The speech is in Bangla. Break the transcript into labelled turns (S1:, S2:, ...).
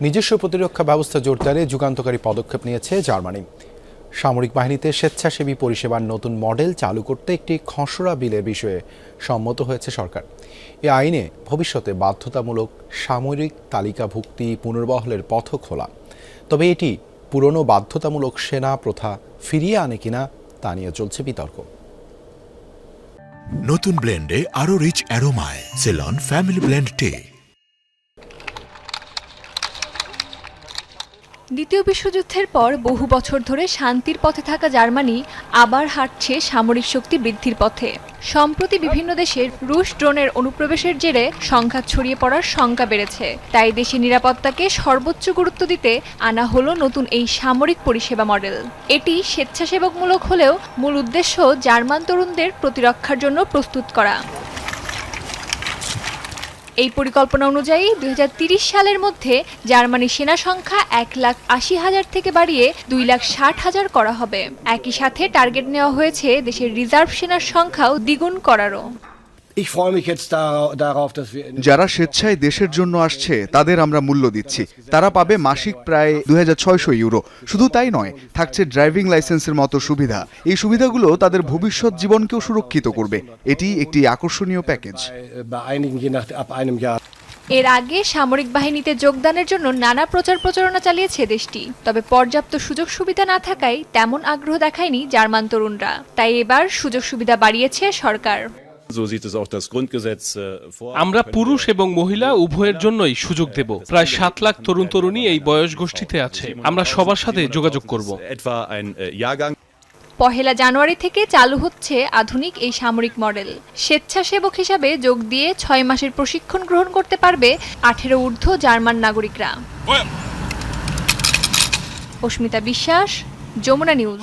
S1: নিজস্ব প্রতিরক্ষা ব্যবস্থা জোরদারে যুগান্তকারী পদক্ষেপ নিয়েছে জার্মানি। সামরিক বাহিনীতে স্বেচ্ছাসেবী পরিষেবার নতুন মডেল চালু করতে একটি খসড়া বিলের বিষয়ে সম্মত হয়েছে সরকার। এ আইনে ভবিষ্যতে বাধ্যতামূলক সামরিক তালিকাভুক্তি পুনর্বহলের পথ খোলা। তবে এটি পুরনো বাধ্যতামূলক সেনা প্রথা ফিরিয়ে আনে কিনা তা নিয়ে চলছে বিতর্ক।
S2: নতুন ব্লেন্ডে আরও রিচ অ্যারোমায়, সেলন, ফ্যামিলি ব্লেন্ড টে।
S3: দ্বিতীয় বিশ্বযুদ্ধের পর বহু বছর ধরে শান্তির পথে থাকা জার্মানি আবার হাঁটছে সামরিক শক্তি বৃদ্ধির পথে। সম্প্রতি বিভিন্ন দেশের রুশ ড্রোনের অনুপ্রবেশের জেরে সংঘাত ছড়িয়ে পড়ার শঙ্কা বেড়েছে। তাই দেশের নিরাপত্তাকে সর্বোচ্চ গুরুত্ব দিতে আনা হলো নতুন এই সামরিক পরিষেবা মডেল। এটি স্বেচ্ছাসেবকমূলক হলেও মূল উদ্দেশ্য জার্মান তরুণদের প্রতিরক্ষার জন্য প্রস্তুত করা। এই পরিকল্পনা অনুযায়ী দুই সালের মধ্যে জার্মানির সেনা সংখ্যা এক লাখ আশি হাজার থেকে বাড়িয়ে দুই লাখ ষাট হাজার করা হবে। একই সাথে টার্গেট নেওয়া হয়েছে দেশের রিজার্ভ সেনার সংখ্যাও দ্বিগুণ করারও।
S4: যারা স্বেচ্ছায় দেশের জন্য আসছে তাদের আমরা মূল্য দিচ্ছি। তারা পাবে মাসিক প্রায় দু হাজার ছয়শো ইউরো। শুধু তাই নয় থাকছে ড্রাইভিং লাইসেন্সের মতো সুবিধা। এই সুবিধাগুলো তাদের ভবিষ্যৎ জীবনকেও সুরক্ষিত করবে। এটি একটি আকর্ষণীয় প্যাকেজ.
S3: এর আগে সামরিক বাহিনীতে যোগদানের জন্য নানা প্রচার প্রচারণা চালিয়েছে দেশটি। তবে পর্যাপ্ত সুযোগ সুবিধা না থাকায় তেমন আগ্রহ দেখায়নি জার্মান তরুণরা। তাই এবার সুযোগ সুবিধা বাড়িয়েছে সরকার।
S5: Äh.
S6: আমরা পুরুষ এবং মহিলা উভয়ের জন্যই সুযোগ দেব। প্রায় সাত লাখ তরুণ তরুণী এই বয়স গোষ্ঠীতে আছে। আমরা সবার সাথে যোগাযোগ করব।
S5: äh.
S3: পহেলা জানুয়ারি থেকে চালু হচ্ছে আধুনিক এই সামরিক মডেল। স্বেচ্ছাসেবক হিসাবে যোগ দিয়ে ছয় মাসের প্রশিক্ষণ গ্রহণ করতে পারবে আঠেরো ঊর্ধ্ব জার্মান নাগরিকরা। অস্মিতা বিশ্বাস যমুনা নিউজ।